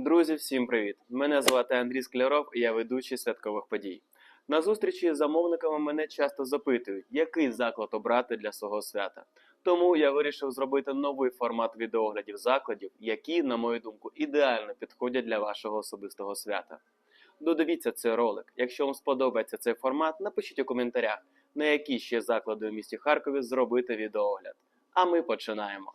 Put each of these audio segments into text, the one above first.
Друзі, всім привіт! Мене звати Андрій Скляров і я ведучий святкових подій. На зустрічі з замовниками мене часто запитують, який заклад обрати для свого свята. Тому я вирішив зробити новий формат відеоглядів закладів, які, на мою думку, ідеально підходять для вашого особистого свята. Додивіться цей ролик. Якщо вам сподобається цей формат, напишіть у коментарях, на які ще заклади у місті Харкові зробити відеогляд. А ми починаємо.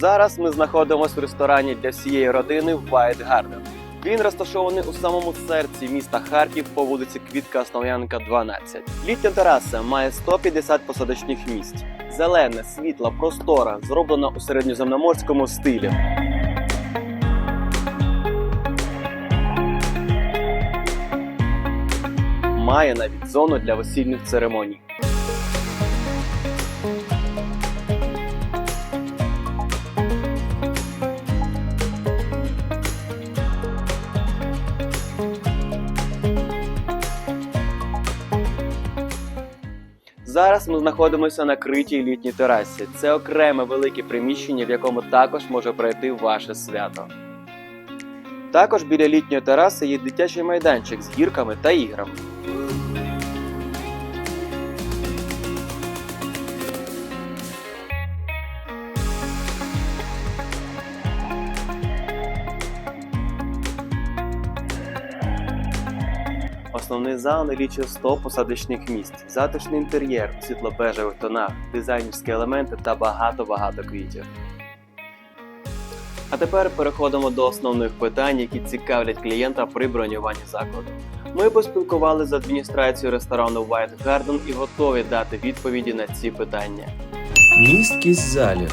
Зараз ми знаходимося в ресторані для всієї родини White Garden. Він розташований у самому серці міста Харків по вулиці Квітка Основ'янка, 12. Літня тераса має 150 посадочних місць. Зелена, світла, простора, зроблена у середньоземноморському стилі. Має навіть зону для весільних церемоній. Зараз ми знаходимося на критій літній терасі. Це окреме велике приміщення, в якому також може пройти ваше свято. Також біля літньої тераси є дитячий майданчик з гірками та іграми. Основний зал налічує 100 посадочних місць, затишний інтер'єр світло-бежевих тонах, дизайнерські елементи та багато-багато квітів. А тепер переходимо до основних питань, які цікавлять клієнта при бронюванні закладу. Ми поспілкувалися з адміністрацією ресторану White Garden і готові дати відповіді на ці питання. Місткість залів.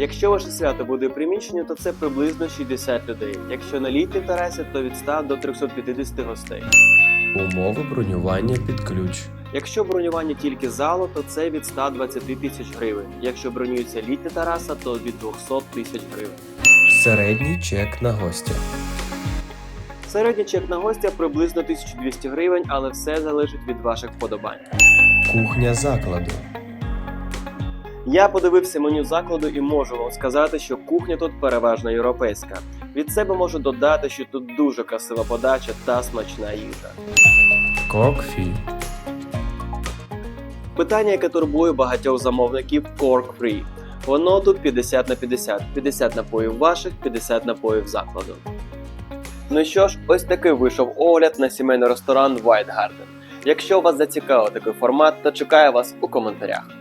Якщо ваше свято буде у приміщенні, то це приблизно 60 людей. Якщо на літній терасі, то від 100 до 350 гостей. Умови бронювання під ключ. Якщо бронювання тільки залу, то це від 120 тисяч гривень. Якщо бронюється літня тераса, то від 200 тисяч гривень. Середній чек на гостя. Середній чек на гостя приблизно 1200 гривень, але все залежить від ваших вподобань. Кухня закладу. Я подивився меню закладу і можу вам сказати, що кухня тут переважно європейська. Від себе можу додати, що тут дуже красива подача та смачна їжа. Кокфі. Питання, яке турбує багатьох замовників Cork Free. Воно тут 50 на 50. 50 напоїв ваших, 50 напоїв закладу. Ну що ж, ось такий вийшов огляд на сімейний ресторан White Garden. Якщо вас зацікавив такий формат, то чекаю вас у коментарях.